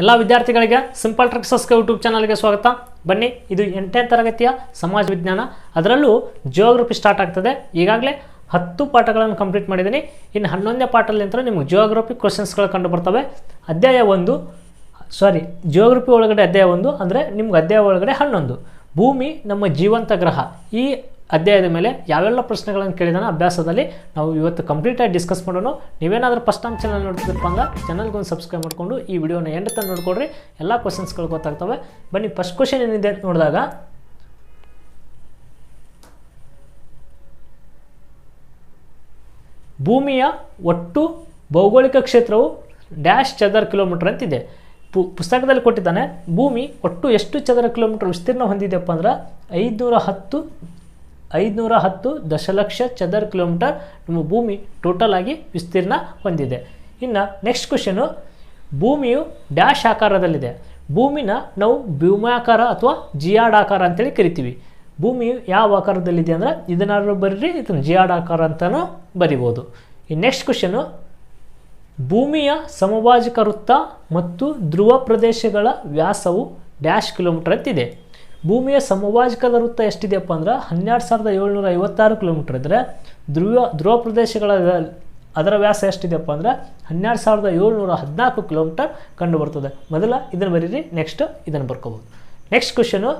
ಎಲ್ಲ ವಿದ್ಯಾರ್ಥಿಗಳಿಗೆ simple ಟ್ರಿಕ್ಸಸ್ಗೆ YouTube ಚಾನಲ್ಗೆ ಸ್ವಾಗತ. ಬನ್ನಿ, ಇದು ಎಂಟನೇ ತರಗತಿಯ ಸಮಾಜ ವಿಜ್ಞಾನ. ಅದರಲ್ಲೂ ಜಿಯೋಗ್ರಫಿ ಸ್ಟಾರ್ಟ್ ಆಗ್ತದೆ. ಈಗಾಗಲೇ ಹತ್ತು ಪಾಠಗಳನ್ನು ಕಂಪ್ಲೀಟ್ ಮಾಡಿದ್ದೀನಿ. ಇನ್ನು ಹನ್ನೊಂದನೇ ಪಾಠದಲ್ಲಿ ನಂತರ ನಿಮಗೆ ಜಿಯೋಗ್ರಫಿ ಕ್ವಶನ್ಸ್ಗಳು ಕಂಡು ಬರ್ತವೆ. ಅಧ್ಯಾಯ ಒಂದು ಸಾರಿ ಜಿಯೋಗ್ರಫಿ ಒಳಗಡೆ ಅಧ್ಯಾಯ ಒಂದು, ಅಂದರೆ ನಿಮ್ಗೆ ಅಧ್ಯಾಯ ಒಳಗಡೆ ಹನ್ನೊಂದು. ಭೂಮಿ, ನಮ್ಮ ಜೀವಂತ ಗ್ರಹ. ಈ ಅಧ್ಯಾಯದ ಮೇಲೆ ಯಾವೆಲ್ಲ ಪ್ರಶ್ನೆಗಳನ್ನು ಕೇಳಿದಾನೆ ಅಭ್ಯಾಸದಲ್ಲಿ ನಾವು ಇವತ್ತು ಕಂಪ್ಲೀಟಾಗಿ ಡಿಸ್ಕಸ್ ಮಾಡೋಣ. ನೀವೇನಾದರೂ ಫಸ್ಟ್ ಟೈಮ್ ಚಾನಲ್ ನೋಡ್ತಿದ್ದಪ್ಪ ಅಂದ್ರೆ ಚಾನಲ್ಗೆ ಒಂದು ಸಬ್ಸ್ಕ್ರೈಬ್ ಮಾಡಿಕೊಂಡು ಈ ವಿಡಿಯೋನ ಎಂಡ್ ತನಕ ನೋಡ್ಕೊಡ್ರಿ ಎಲ್ಲ ಕ್ವಶನ್ಸ್ಗಳು ಗೊತ್ತಾಗ್ತವೆ. ಬನ್ನಿ ಫಸ್ಟ್ ಕ್ವಶನ್ ಏನಿದೆ ಅಂತ ನೋಡಿದಾಗ. ಭೂಮಿಯ ಒಟ್ಟು ಭೌಗೋಳಿಕ ಕ್ಷೇತ್ರವು ಡ್ಯಾಶ್ ಚದರ ಕಿಲೋಮೀಟರ್ ಅಂತಿದೆ. ಪು, ಪುಸ್ತಕದಲ್ಲಿ ಕೊಟ್ಟಿದ್ದಾನೆ, ಭೂಮಿ ಒಟ್ಟು ಎಷ್ಟು ಚದರ ಕಿಲೋಮೀಟರ್ ವಿಸ್ತೀರ್ಣ ಹೊಂದಿದೆಯಪ್ಪ ಅಂದ್ರೆ ಐದುನೂರ ಹತ್ತು ಐದುನೂರ ಹತ್ತು ದಶಲಕ್ಷ ಚದರ ಕಿಲೋಮೀಟರ್ ನಮ್ಮ ಭೂಮಿ ಟೋಟಲ್ ಆಗಿ ವಿಸ್ತೀರ್ಣ ಹೊಂದಿದೆ. ಇನ್ನು ನೆಕ್ಸ್ಟ್ ಕ್ವಶನು ಭೂಮಿಯು ಡ್ಯಾಶ್ ಆಕಾರದಲ್ಲಿದೆ. ಭೂಮಿನ ನಾವು ಭೂಮಾಕಾರ ಅಥವಾ ಜಿಯಾಡ್ ಆಕಾರ ಅಂತೇಳಿ ಕರಿತೀವಿ. ಭೂಮಿಯು ಯಾವ ಆಕಾರದಲ್ಲಿದೆ ಅಂದರೆ ಇದನ್ನಾದರೂ ಬರೀರಿ, ಇದನ್ನು ಜಿಯಾಡ್ ಆಕಾರ ಅಂತಲೂ ಬರಿಬೋದು. ಈ ನೆಕ್ಸ್ಟ್ ಕ್ವಶನು ಭೂಮಿಯ ಸಮಭಾಜಕ ವೃತ್ತ ಮತ್ತು ಧ್ರುವ ಪ್ರದೇಶಗಳ ವ್ಯಾಸವು ಡ್ಯಾಶ್ ಕಿಲೋಮೀಟರ್ ಅಂತಿದೆ. ಭೂಮಿಯ ಸಮಭಾಜಕದ ವೃತ್ತ ಎಷ್ಟಿದೆಯಪ್ಪ ಅಂದ್ರೆ ಹನ್ನೆರಡು ಸಾವಿರದ ಏಳ್ನೂರ ಐವತ್ತಾರು ಕಿಲೋಮೀಟರ್ ಇದ್ದರೆ ಧ್ರುವ ಧ್ರುವ ಪ್ರದೇಶಗಳ ಅದರ ವ್ಯಾಸ ಎಷ್ಟಿದೆಯಪ್ಪ ಅಂದ್ರೆ ಹನ್ನೆರಡು ಸಾವಿರದ ಏಳ್ನೂರ ಹದಿನಾಲ್ಕು ಕಿಲೋಮೀಟರ್ ಕಂಡು ಬರ್ತದೆ ಮೊದಲ ಇದನ್ನು ಬರೀರಿ ನೆಕ್ಸ್ಟ್ ಇದನ್ನು ಬರ್ಕೋಬೋದು ನೆಕ್ಸ್ಟ್ ಕ್ವಶನು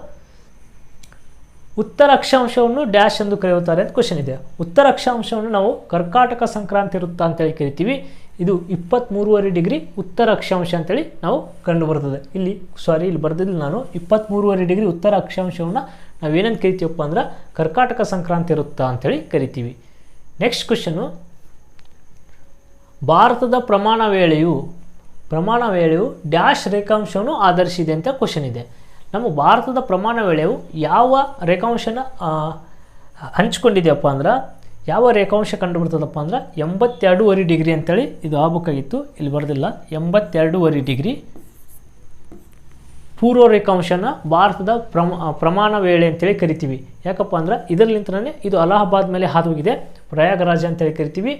ಉತ್ತರ ಅಕ್ಷಾಂಶವನ್ನು ಡ್ಯಾಶ್ ಎಂದು ಕರೆಯುತ್ತಾರೆ ಅಂತ ಕ್ವಶನ್ ಇದೆ. ಉತ್ತರ ಅಕ್ಷಾಂಶವನ್ನು ನಾವು ಕರ್ಕಾಟಕ ಸಂಕ್ರಾಂತಿ ವೃತ್ತ ಅಂತೇಳಿ ಕರಿತೀವಿ. ಇದು ಇಪ್ಪತ್ತ್ಮೂರುವರೆ ಡಿಗ್ರಿ ಉತ್ತರ ಅಕ್ಷಾಂಶ ಅಂತೇಳಿ ನಾವು ಕಂಡು ಬರ್ತದೆ ಇಲ್ಲಿ ಸಾರಿ ಇಲ್ಲಿ ಬರ್ದಿಲ್ಲ ನಾನು. ಇಪ್ಪತ್ತ್ಮೂರುವರೆ ಡಿಗ್ರಿ ಉತ್ತರ ಅಕ್ಷಾಂಶವನ್ನು ನಾವೇನೇನು ಕರಿತೀವಪ್ಪ ಅಂದ್ರೆ ಕರ್ಕಾಟಕ ಸಂಕ್ರಾಂತಿ ವೃತ್ತ ಅಂತೇಳಿ ಕರಿತೀವಿ. ನೆಕ್ಸ್ಟ್ ಕ್ವಶನು ಭಾರತದ ಪ್ರಮಾಣ ವೇಳೆಯು ಪ್ರಮಾಣ ವೇಳೆಯು ಡ್ಯಾಶ್ ರೇಖಾಂಶವನ್ನು ಆಧರಿಸಿದೆ ಅಂತ ಕ್ವಶನ್ ಇದೆ. ನಮ್ಮ ಭಾರತದ ಪ್ರಮಾಣ ವೇಳೆಯು ಯಾವ ರೇಖಾಂಶನ ಹಂಚ್ಕೊಂಡಿದೆಯಪ್ಪ ಅಂದ್ರೆ ಯಾವ ರೇಖಾಂಶ ಕಂಡು ಬರ್ತದಪ್ಪ ಅಂದ್ರೆ ಎಂಬತ್ತೆರಡೂವರೆ ಡಿಗ್ರಿ ಅಂತೇಳಿ ಇದು ಆಗಬೇಕಾಗಿತ್ತು, ಇಲ್ಲಿ ಬರೋದಿಲ್ಲ. ಎಂಬತ್ತೆರಡೂವರೆ ಡಿಗ್ರಿ. ಪೂರ್ವ ರೇಖಾಂಶನ ಭಾರತದ ಪ್ರಮ ಪ್ರಮಾಣ ವೇಳೆ ಅಂತೇಳಿ ಕರಿತೀವಿ. ಯಾಕಪ್ಪ ಅಂದ್ರೆ ಇದರಲ್ಲಿಂತನೇ ಇದು ಅಲಹಾಬಾದ್ ಮೇಲೆ ಹಾದು ಹೋಗಿದೆ ಪ್ರಯಾಗರಾಜ ಅಂತೇಳಿ ಕರಿತೀವಿ.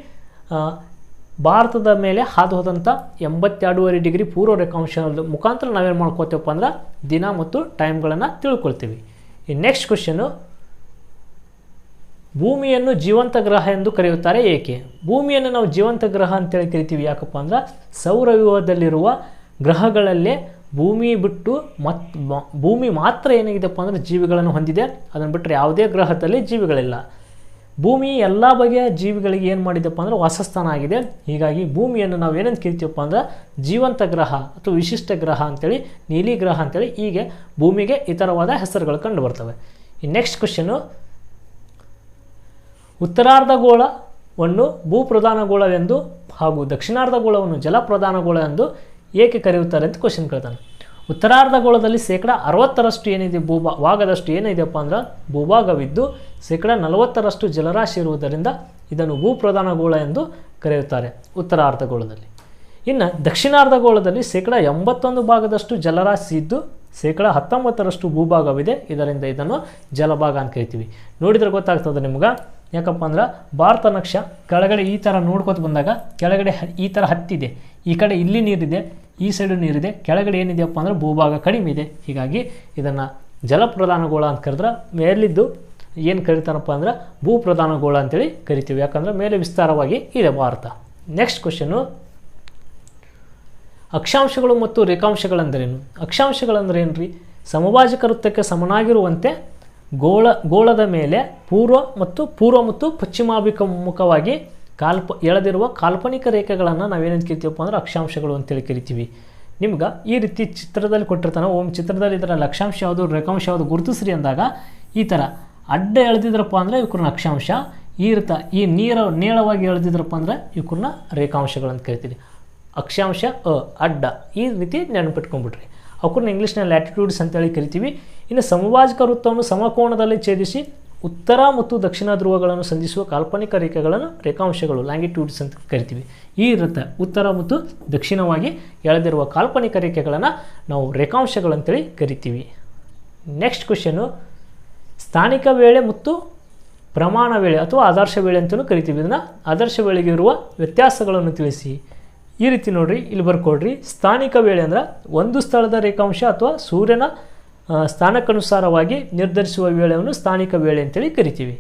ಭಾರತದ ಮೇಲೆ ಹಾದು ಹೋದಂಥ ಎಂಬತ್ತೆರಡೂವರೆ ಡಿಗ್ರಿ ಪೂರ್ವ ರೇಖಾಂಶದ ಮುಖಾಂತರ ನಾವೇನು ಮಾಡ್ಕೋತೀವಪ್ಪ ಅಂದ್ರೆ ದಿನ ಮತ್ತು ಟೈಮ್ಗಳನ್ನು ತಿಳ್ಕೊಳ್ತೀವಿ. ಈ ನೆಕ್ಸ್ಟ್ ಕ್ವಶನು ಭೂಮಿಯನ್ನು ಜೀವಂತ ಗ್ರಹ ಎಂದು ಕರೆಯುತ್ತಾರೆ ಏಕೆ? ಭೂಮಿಯನ್ನು ನಾವು ಜೀವಂತ ಗ್ರಹ ಅಂತೇಳಿ ಕರಿತೀವಿ ಯಾಕಪ್ಪ ಅಂದ್ರೆ ಸೌರವ್ಯೂಹದಲ್ಲಿರುವ ಗ್ರಹಗಳಲ್ಲೇ ಭೂಮಿ ಬಿಟ್ಟು ಮತ್ ಭೂಮಿ ಮಾತ್ರ ಏನಾಗಿದೆಪ್ಪ ಅಂದ್ರೆ ಜೀವಿಗಳನ್ನು ಹೊಂದಿದೆ. ಅದನ್ನು ಬಿಟ್ಟರೆ ಯಾವುದೇ ಗ್ರಹದಲ್ಲಿ ಜೀವಿಗಳಿಲ್ಲ. ಭೂಮಿ ಎಲ್ಲ ಬಗೆಯ ಜೀವಿಗಳಿಗೆ ಏನು ಮಾಡಿದಪ್ಪ ಅಂದ್ರೆ ವಾಸಸ್ಥಾನ ಆಗಿದೆ. ಹೀಗಾಗಿ ಭೂಮಿಯನ್ನು ನಾವು ಏನಂತ ಕರಿತೀವಪ್ಪ ಅಂದ್ರೆ ಜೀವಂತ ಗ್ರಹ ಅಥವಾ ವಿಶಿಷ್ಟ ಗ್ರಹ ಅಂತೇಳಿ, ನೀಲಿ ಗ್ರಹ ಅಂತೇಳಿ ಹೀಗೆ ಭೂಮಿಗೆ ಇತರವಾದ ಹೆಸರುಗಳು ಕಂಡು ಬರ್ತವೆ. ಈ ನೆಕ್ಸ್ಟ್ ಕ್ವಶನು ಉತ್ತರಾರ್ಧಗೋಳವನ್ನು ಭೂಪ್ರಧಾನಗೋಳವೆಂದು ಹಾಗೂ ದಕ್ಷಿಣಾರ್ಧಗೋಳವನ್ನು ಜಲಪ್ರಧಾನಗೋಳ ಎಂದು ಏಕೆ ಕರೆಯುತ್ತಾರೆ ಅಂತ ಕ್ವಶನ್ ಕೇಳ್ತಾನೆ. ಉತ್ತರಾರ್ಧಗೋಳದಲ್ಲಿ ಶೇಕಡ ಅರವತ್ತರಷ್ಟು ಏನಿದೆ ಭೂಭಾ ಭಾಗದಷ್ಟು ಏನಿದೆಯಪ್ಪ ಅಂದ್ರೆ ಭೂಭಾಗವಿದ್ದು ಶೇಕಡ ನಲವತ್ತರಷ್ಟು ಜಲರಾಶಿ ಇರುವುದರಿಂದ ಇದನ್ನು ಭೂಪ್ರಧಾನಗೋಳ ಎಂದು ಕರೆಯುತ್ತಾರೆ ಉತ್ತರಾರ್ಧಗೋಳದಲ್ಲಿ. ಇನ್ನು ದಕ್ಷಿಣಾರ್ಧಗೋಳದಲ್ಲಿ ಶೇಕಡ ಎಂಬತ್ತೊಂದು ಭಾಗದಷ್ಟು ಜಲರಾಶಿ ಇದ್ದು ಶೇಕಡ ಹತ್ತೊಂಬತ್ತರಷ್ಟು ಭೂಭಾಗವಿದೆ. ಇದರಿಂದ ಇದನ್ನು ಜಲಭಾಗ ಅಂತ ಕರಿತೀವಿ. ನೋಡಿದರೆ ಗೊತ್ತಾಗ್ತದೆ ನಿಮ್ಗೆ. ಯಾಕಪ್ಪ ಅಂದ್ರೆ ಭಾರತ ನಕ್ಷ ಕೆಳಗಡೆ ಈ ಥರ ನೋಡ್ಕೊತ ಬಂದಾಗ ಕೆಳಗಡೆ ಈ ಥರ ಹತ್ತಿದೆ, ಈ ಕಡೆ ಇಲ್ಲಿ ನೀರಿದೆ, ಈ ಸೈಡು ನೀರಿದೆ, ಕೆಳಗಡೆ ಏನಿದೆಯಪ್ಪ ಅಂದ್ರೆ ಭೂಭಾಗ ಕಡಿಮೆ ಇದೆ. ಹೀಗಾಗಿ ಇದನ್ನು ಜಲಪ್ರಧಾನಗೋಳ ಅಂತ ಕರೆದ್ರೆ, ಮೇಲಿದ್ದು ಏನು ಕರಿತಾರಪ್ಪ ಅಂದ್ರೆ ಭೂಪ್ರಧಾನಗೋಳ ಅಂತೇಳಿ ಕರಿತೀವಿ. ಯಾಕಂದ್ರೆ ಮೇಲೆ ವಿಸ್ತಾರವಾಗಿ ಇದೆ ಭಾರತ. ನೆಕ್ಸ್ಟ್ ಕ್ವಶನು ಅಕ್ಷಾಂಶಗಳು ಮತ್ತು ರೇಖಾಂಶಗಳೆಂದರೇನು? ಅಕ್ಷಾಂಶಗಳಂದ್ರೆ ಏನು ರೀ ಸಮಭಾಜಕ ವೃತ್ತಕ್ಕೆ ಸಮನಾಗಿರುವಂತೆ ಗೋಳ, ಗೋಳದ ಮೇಲೆ ಪೂರ್ವ ಮತ್ತು ಪೂರ್ವ ಮತ್ತು ಪಶ್ಚಿಮಾಭಿಮುಖವಾಗಿ ಕಾಲ್ಪ, ಎಳೆದಿರುವ ಕಾಲ್ಪನಿಕ ರೇಖೆಗಳನ್ನು ನಾವೇನೇನು ಕರಿತೀವಪ್ಪ ಅಂದ್ರೆ ಅಕ್ಷಾಂಶಗಳು ಅಂತೇಳಿ ಕರಿತೀವಿ. ನಿಮ್ಗೆ ಈ ರೀತಿ ಚಿತ್ರದಲ್ಲಿ ಕೊಟ್ಟಿರ್ತಾನೆ ಓಮ್ ಚಿತ್ರದಲ್ಲಿ ಇದರ ಲಕ್ಷಾಂಶ ಯಾವುದು, ರೇಖಾಂಶ ಯಾವುದು ಗುರುತಿಸ್ರಿ ಅಂದಾಗ ಈ ಥರ ಅಡ್ಡ ಎಳೆದಿದ್ರಪ್ಪ ಅಂದರೆ ಇವ್ರನ್ನ ಅಕ್ಷಾಂಶ, ಈ ರೀತ ಈ ನೀರ ನೇರವಾಗಿ ಎಳೆದಿದ್ರಪ್ಪ ಅಂದರೆ ಇವ್ರನ್ನ ರೇಖಾಂಶಗಳಂತ ಕರಿತೀವಿ. ಅಕ್ಷಾಂಶ ಅ, ಅಡ್ಡ ಈ ರೀತಿ ನೆನಪಿಟ್ಕೊಂಡ್ಬಿಟ್ರಿ. ಅವಕ್ಕನ್ನ ಇಂಗ್ಲೀಷ್ನಲ್ಲಿ ಲ್ಯಾಟಿಟ್ಯೂಡ್ಸ್ ಅಂತೇಳಿ ಕರಿತೀವಿ. ಇನ್ನು ಸಮಭಾಜಕ ವೃತ್ತವನ್ನು ಸಮಕೋಣದಲ್ಲಿ ಛೇದಿಸಿ ಉತ್ತರ ಮತ್ತು ದಕ್ಷಿಣ ಧ್ರುವಗಳನ್ನು ಸಂಧಿಸುವ ಕಾಲ್ಪನಿಕ ರೇಖೆಗಳನ್ನು ರೇಖಾಂಶಗಳು ಲ್ಯಾಂಗಿಟ್ಯೂಡ್ಸ್ ಅಂತ ಕರಿತೀವಿ. ಈ ವೃತ್ತ ಉತ್ತರ ಮತ್ತು ದಕ್ಷಿಣವಾಗಿ ಎಳೆದಿರುವ ಕಾಲ್ಪನಿಕ ರೇಖೆಗಳನ್ನು ನಾವು ರೇಖಾಂಶಗಳಂತೇಳಿ ಕರಿತೀವಿ. ನೆಕ್ಸ್ಟ್ ಕ್ವಶನು ಸ್ಥಾನಿಕ ವೇಳೆ ಮತ್ತು ಪ್ರಮಾಣ ವೇಳೆ ಅಥವಾ ಆದರ್ಶ ವೇಳೆ ಅಂತಲೂ ಕರಿತೀವಿ. ಇದನ್ನು ಆದರ್ಶ ವೇಳೆಗೆ ಇರುವ ವ್ಯತ್ಯಾಸಗಳನ್ನು ತಿಳಿಸಿ. ಈ ರೀತಿ ನೋಡಿರಿ, ಇಲ್ಲಿ ಬರ್ಕೊಡ್ರಿ. ಸ್ಥಾನಿಕ ವೇಳೆ ಅಂದ್ರೆ ಒಂದು ಸ್ಥಳದ ರೇಖಾಂಶ ಅಥವಾ ಸೂರ್ಯನ ಸ್ಥಾನಕ್ಕನುಸಾರವಾಗಿ ನಿರ್ಧರಿಸುವ ವೇಳೆಯನ್ನು ಸ್ಥಾನಿಕ ವೇಳೆ ಅಂತೇಳಿ ಕರಿತೀವಿ.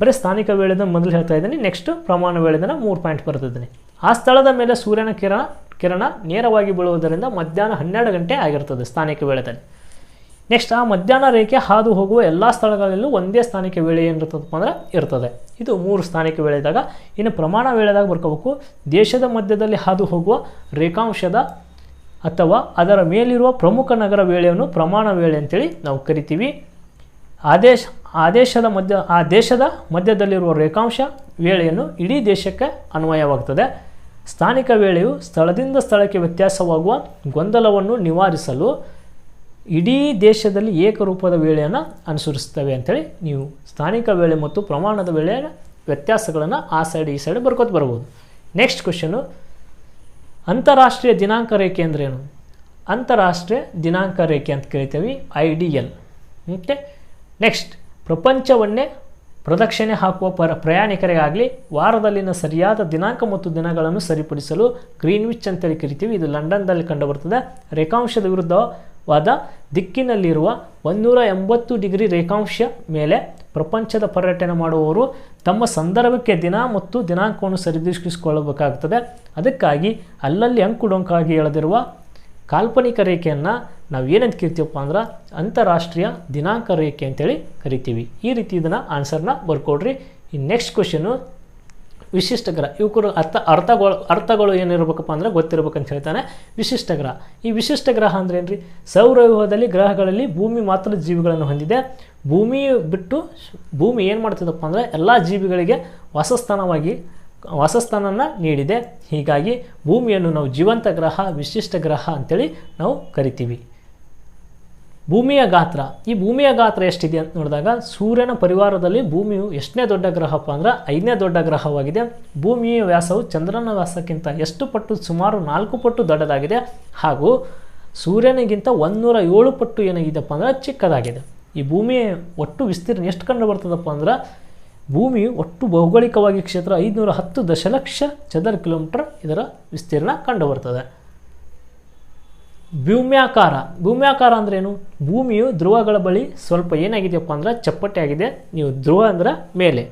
ಬರೀ ಸ್ಥಾನಿಕ ವೇಳೆದ ಮೊದಲು ಹೇಳ್ತಾ ಇದ್ದೀನಿ ನೆಕ್ಸ್ಟ್ ಪ್ರಮಾಣ ವೇಳೆದನ ಮೂರು ಪಾಯಿಂಟ್ ಬರ್ತಿದ್ದೀನಿ ಆ ಸ್ಥಳದ ಮೇಲೆ ಸೂರ್ಯನ ಕಿರಣ ಕಿರಣ ನೇರವಾಗಿ ಬೀಳುವುದರಿಂದ ಮಧ್ಯಾಹ್ನ ಹನ್ನೆರಡು ಗಂಟೆ ಆಗಿರ್ತದೆ ಸ್ಥಾನಿಕ ವೇಳೆದಲ್ಲಿ. ನೆಕ್ಸ್ಟ್ ಆ ಮಧ್ಯಾಹ್ನ ರೇಖೆ ಹಾದು ಹೋಗುವ ಎಲ್ಲ ಸ್ಥಳಗಳಲ್ಲೂ ಒಂದೇ ಸ್ಥಾನಿಕ ವೇಳೆ ಏನಿರ್ತದಪ್ಪ ಅಂದ್ರೆ ಇರ್ತದೆ. ಇದು ಮೂರು ಸ್ಥಾನಿಕ ವೇಳೆ ಇದ್ದಾಗ ಇನ್ನು ಪ್ರಮಾಣ ವೇಳೆದಾಗ ಬರ್ಕೋಬೇಕು. ದೇಶದ ಮಧ್ಯದಲ್ಲಿ ಹಾದು ಹೋಗುವ ರೇಖಾಂಶದ ಅಥವಾ ಅದರ ಮೇಲಿರುವ ಪ್ರಮುಖ ನಗರ ವೇಳೆಯನ್ನು ಪ್ರಮಾಣ ವೇಳೆ ಅಂತೇಳಿ ನಾವು ಕರಿತೀವಿ. ಆದೇಶ, ಆದೇಶದ ಮಧ್ಯ, ಆ ದೇಶದ ಮಧ್ಯದಲ್ಲಿರುವ ರೇಖಾಂಶ ವೇಳೆಯನ್ನು ಇಡೀ ದೇಶಕ್ಕೆ ಅನ್ವಯವಾಗ್ತದೆ. ಸ್ಥಾನಿಕ ವೇಳೆಯು ಸ್ಥಳದಿಂದ ಸ್ಥಳಕ್ಕೆ ವ್ಯತ್ಯಾಸವಾಗುವ ಗೊಂದಲವನ್ನು ನಿವಾರಿಸಲು ಇಡೀ ದೇಶದಲ್ಲಿ ಏಕರೂಪದ ವೇಳೆಯನ್ನು ಅನುಸರಿಸ್ತವೆ ಅಂತೇಳಿ ನೀವು ಸ್ಥಾನಿಕ ವೇಳೆ ಮತ್ತು ಪ್ರಮಾಣದ ವೇಳೆಯ ವ್ಯತ್ಯಾಸಗಳನ್ನು ಆ ಸೈಡ್ ಈ ಸೈಡ್ ಬರ್ಕೋತ ಬರ್ಬೋದು. ನೆಕ್ಸ್ಟ್ ಕ್ವಶನು ಅಂತಾರಾಷ್ಟ್ರೀಯ ದಿನಾಂಕ ರೇಖೆ ಅಂದ್ರೇನು ಅಂತಾರಾಷ್ಟ್ರೀಯ ದಿನಾಂಕ ರೇಖೆ ಅಂತ ಕರಿತೀವಿ I D L okay next ಪ್ರಪಂಚವನ್ನೇ ಪ್ರದಕ್ಷಿಣೆ ಹಾಕುವ ಪರ ಪ್ರಯಾಣಿಕರಿಗಾಗಲಿ ವಾರದಲ್ಲಿನ ಸರಿಯಾದ ದಿನಾಂಕ ಮತ್ತು ದಿನಗಳನ್ನು ಸರಿಪಡಿಸಲು ಗ್ರೀನ್ವಿಚ್ ಅಂತೇಳಿ ಕರಿತೀವಿ. ಇದು ಲಂಡನ್ದಲ್ಲಿ ಕಂಡುಬರ್ತದೆ ರೇಖಾಂಶದ ವಿರುದ್ಧವಾದ ದಿಕ್ಕಿನಲ್ಲಿರುವ ಒಂದೂರ ಎಂಬತ್ತು ಡಿಗ್ರಿ ರೇಖಾಂಶ ಮೇಲೆ ಪ್ರಪಂಚದ ಪರ್ಯಟನೆ ಮಾಡುವವರು ತಮ್ಮ ಸಂದರ್ಭಕ್ಕೆ ದಿನ ಮತ್ತು ದಿನಾಂಕವನ್ನು ಸರಿದೂಗಿಸಿಕೊಳ್ಳಬೇಕಾಗುತ್ತದೆ ಅದಕ್ಕಾಗಿ ಅಲ್ಲಲ್ಲಿ ಅಂಕುಡೊಂಕಾಗಿ ಎಳೆದಿರುವ ಕಾಲ್ಪನಿಕ ರೇಖೆಯನ್ನು ನಾವು ಏನಂತ ಕರಿತೀವಪ್ಪ ಅಂದ್ರೆ ಅಂತಾರಾಷ್ಟ್ರೀಯ ದಿನಾಂಕ ರೇಖೆ ಅಂತೇಳಿ ಕರಿತೀವಿ. ಈ ರೀತಿ ಇದನ್ನು ಆನ್ಸರ್ನ ಬರ್ಕೊಡ್ರಿ. ಈ ನೆಕ್ಸ್ಟ್ ಕ್ವಶನು ವಿಶಿಷ್ಟ ಗ್ರಹ ಇವಕ್ಕರು ಅರ್ಥ, ಅರ್ಥಗಳು ಅರ್ಥಗಳು ಏನಿರ್ಬೇಕಪ್ಪ ಅಂದ್ರೆ ಅಂತ ಹೇಳ್ತಾನೆ ವಿಶಿಷ್ಟ ಗ್ರಹ ಈ ವಿಶಿಷ್ಟ ಗ್ರಹ ಅಂದ್ರೆ ರೀ ಸೌರವ್ಯೂಹದಲ್ಲಿ ಗ್ರಹಗಳಲ್ಲಿ ಭೂಮಿ ಮಾತ್ರ ಜೀವಿಗಳನ್ನು ಹೊಂದಿದೆ. ಭೂಮಿ ಬಿಟ್ಟು ಭೂಮಿ ಏನು ಮಾಡ್ತದಪ್ಪ ಅಂದರೆ ಎಲ್ಲ ಜೀವಿಗಳಿಗೆ ವಾಸಸ್ಥಾನವಾಗಿ, ವಾಸಸ್ಥಾನನ ನೀಡಿದೆ. ಹೀಗಾಗಿ ಭೂಮಿಯನ್ನು ನಾವು ಜೀವಂತ ಗ್ರಹ ವಿಶಿಷ್ಟ ಗ್ರಹ ಅಂತೇಳಿ ನಾವು ಕರಿತೀವಿ. ಭೂಮಿಯ ಗಾತ್ರ. ಈ ಭೂಮಿಯ ಗಾತ್ರ ಎಷ್ಟಿದೆ ಅಂತ ನೋಡಿದಾಗ ಸೂರ್ಯನ ಪರಿವಾರದಲ್ಲಿ ಭೂಮಿಯು ಎಷ್ಟನೇ ದೊಡ್ಡ ಗ್ರಹಪ್ಪ ಅಂದರೆ ಐದನೇ ದೊಡ್ಡ ಗ್ರಹವಾಗಿದೆ. ಭೂಮಿಯ ವ್ಯಾಸವು ಚಂದ್ರನ ವ್ಯಾಸಕ್ಕಿಂತ ಎಷ್ಟು ಪಟ್ಟು ಸುಮಾರು ನಾಲ್ಕು ಪಟ್ಟು ದೊಡ್ಡದಾಗಿದೆ ಹಾಗೂ ಸೂರ್ಯನಿಗಿಂತ ಒಂದೂರ ಏಳು ಪಟ್ಟು ಏನಾಗಿದೆಪ್ಪ ಅಂದ್ರೆ ಚಿಕ್ಕದಾಗಿದೆ. ಈ ಭೂಮಿಯ ಒಟ್ಟು ವಿಸ್ತೀರ್ಣ ಎಷ್ಟು ಕಂಡು ಬರ್ತದಪ್ಪ ಅಂದ್ರೆ ಭೂಮಿ ಒಟ್ಟು ಭೌಗೋಳಿಕವಾಗಿ ಕ್ಷೇತ್ರ ಐದುನೂರ ಹತ್ತು ದಶಲಕ್ಷ ಚದರ ಕಿಲೋಮೀಟರ್ ಇದರ ವಿಸ್ತೀರ್ಣ ಕಂಡುಬರ್ತದೆ ಭೂಮ್ಯಾಕಾರ. ಭೂಮ್ಯಾಕಾರ ಅಂದ್ರೇನು ಭೂಮಿಯು ಧ್ರುವಗಳ ಬಳಿ ಸ್ವಲ್ಪ ಏನಾಗಿದೆಯಪ್ಪ ಅಂದ್ರೆ ಚಪ್ಪಟೆ ಆಗಿದೆ. ನೀವು ಧ್ರುವ ಅಂದ್ರೆ ಮೇಲೆ.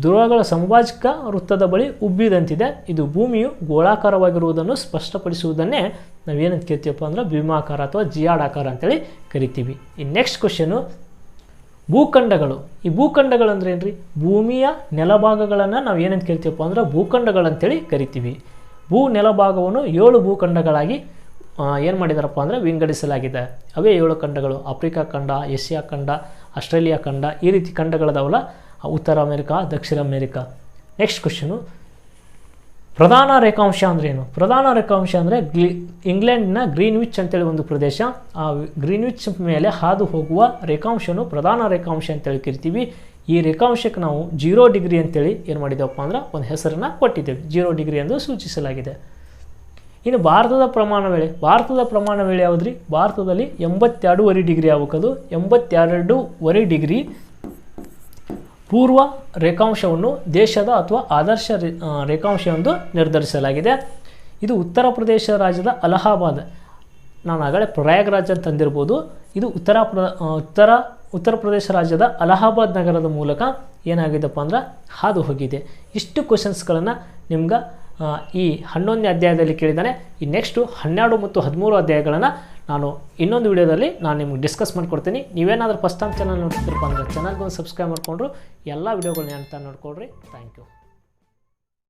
ಧ್ರುವಗಳ ಸಮಭಾಜಕ ವೃತ್ತದ ಬಳಿ ಉಬ್ಬಿದಂತಿದೆ. ಇದು ಭೂಮಿಯು ಗೋಳಾಕಾರವಾಗಿರುವುದನ್ನು ಸ್ಪಷ್ಟಪಡಿಸುವುದನ್ನೇ ನಾವೇನಂತ ಕೇಳ್ತೀವಪ್ಪ ಅಂದ್ರೆ ಭೀಮಾಕಾರ ಅಥವಾ ಜಿಯಾಡಾಕಾರ ಅಂತೇಳಿ ಕರಿತೀವಿ. ಈ ನೆಕ್ಸ್ಟ್ ಕ್ವಶನು ಭೂಖಂಡಗಳು. ಈ ಭೂಖಂಡಗಳು ಅಂದ್ರೆ ಏನ್ರಿ? ಭೂಮಿಯ ನೆಲಭಾಗಗಳನ್ನು ನಾವು ಏನಂತ ಕೇಳ್ತೀವಪ್ಪ ಅಂದ್ರೆ ಭೂಖಂಡಗಳಂತೇಳಿ ಕರಿತೀವಿ. ಭೂ ನೆಲಭಾಗವನ್ನು ಏಳು ಭೂಖಂಡಗಳಾಗಿ ಏನು ಮಾಡಿದಾರಪ್ಪ ಅಂದರೆ ವಿಂಗಡಿಸಲಾಗಿದೆ. ಅವೇ ಏಳು ಖಂಡಗಳು, ಆಫ್ರಿಕಾ ಖಂಡ, ಏಷ್ಯಾ ಖಂಡ, ಆಸ್ಟ್ರೇಲಿಯಾ ಖಂಡ, ಈ ರೀತಿ ಖಂಡಗಳದಾವಲ್ಲ. ಉತ್ತರ ಅಮೆರಿಕಾ, ದಕ್ಷಿಣ ಅಮೆರಿಕಾ. ನೆಕ್ಸ್ಟ್ ಕ್ವಶನು ಪ್ರಧಾನ ರೇಖಾಂಶ ಅಂದ್ರೇನು ಪ್ರಧಾನ ರೇಖಾಂಶ ಅಂದರೆ ಗ್ಲಿ, ಇಂಗ್ಲೆಂಡ್ನ ಗ್ರೀನ್ವಿಚ್ ಅಂತೇಳಿ ಒಂದು ಪ್ರದೇಶ. ಆ ಗ್ರೀನ್ವಿಚ್ ಮೇಲೆ ಹಾದು ಹೋಗುವ ರೇಖಾಂಶನು ಪ್ರಧಾನ ರೇಖಾಂಶ ಅಂತೇಳಿ ಕರಿತೀವಿ. ಈ ರೇಖಾಂಶಕ್ಕೆ ನಾವು ಜೀರೋ ಡಿಗ್ರಿ ಅಂತೇಳಿ ಏನು ಮಾಡಿದ್ದೇವಪ್ಪ ಅಂದ್ರೆ ಒಂದು ಹೆಸರನ್ನು ಕೊಟ್ಟಿದ್ದೇವೆ. ಜೀರೋ ಡಿಗ್ರಿ ಎಂದು ಸೂಚಿಸಲಾಗಿದೆ. ಇನ್ನು ಭಾರತದ ಪ್ರಮಾಣ ವೇಳೆ, ಭಾರತದ ಪ್ರಮಾಣ ವೇಳೆ ಯಾವುದ್ರಿ? ಭಾರತದಲ್ಲಿ ಎಂಬತ್ತೆರಡೂವರೆ ಡಿಗ್ರಿ ಆಗ್ಬೇಕದು. ಎಂಬತ್ತೆರಡೂವರೆ ಡಿಗ್ರಿ ಪೂರ್ವ ರೇಖಾಂಶವನ್ನು ದೇಶದ ಅಥವಾ ಆದರ್ಶ ರೇಖಾಂಶ ಎಂದು ನಿರ್ಧರಿಸಲಾಗಿದೆ. ಇದು ಉತ್ತರ ಪ್ರದೇಶ ರಾಜ್ಯದ ಅಲಹಾಬಾದ್. ನಾನು ಆಗಲೇ ಪ್ರಯಾಗ್ರಾಜ್ ಅಂತ ತಂದಿರ್ಬೋದು ಇದು ಉತ್ತರ ಪ್ರ ಉತ್ತರ ಉತ್ತರ ಪ್ರದೇಶ ರಾಜ್ಯದ ಅಲಹಾಬಾದ್ ನಗರದ ಮೂಲಕ ಏನಾಗಿದೆಪ್ಪ ಅಂದ್ರೆ ಹಾದು ಹೋಗಿದೆ. ಇಷ್ಟು ಕ್ವಶನ್ಸ್ಗಳನ್ನು ನಿಮ್ಗೆ ಈ ಹನ್ನೊಂದನೇ ಅಧ್ಯಾಯದಲ್ಲಿ ಕೇಳಿದ್ದಾನೆ. ಈ ನೆಕ್ಸ್ಟು ಹನ್ನೆರಡು ಮತ್ತು ಹದಿಮೂರು ಅಧ್ಯಾಯಗಳನ್ನು ನಾನು ಇನ್ನೊಂದು ವಿಡಿಯೋದಲ್ಲಿ ನಾನು ನಿಮ್ಗೆ ಡಿಸ್ಕಸ್ ಮಾಡಿಕೊಡ್ತೀನಿ. ನೀವೇನಾದರೂ ಫಸ್ಟ್ ಟೈಮ್ ಚಾನಲ್ ನೋಡ್ತಿದ್ರಪ್ಪ ಅಂದರೆ ಚಾನಲ್ಗೊಂದು ಸಬ್ಸ್ಕ್ರೈಬ್ ಮಾಡಿಕೊಂಡ್ರು ಎಲ್ಲ ವಿಡಿಯೋಗಳನ್ನ ಅಂತ ನೋಡ್ಕೊಳ್ರಿ. Thank you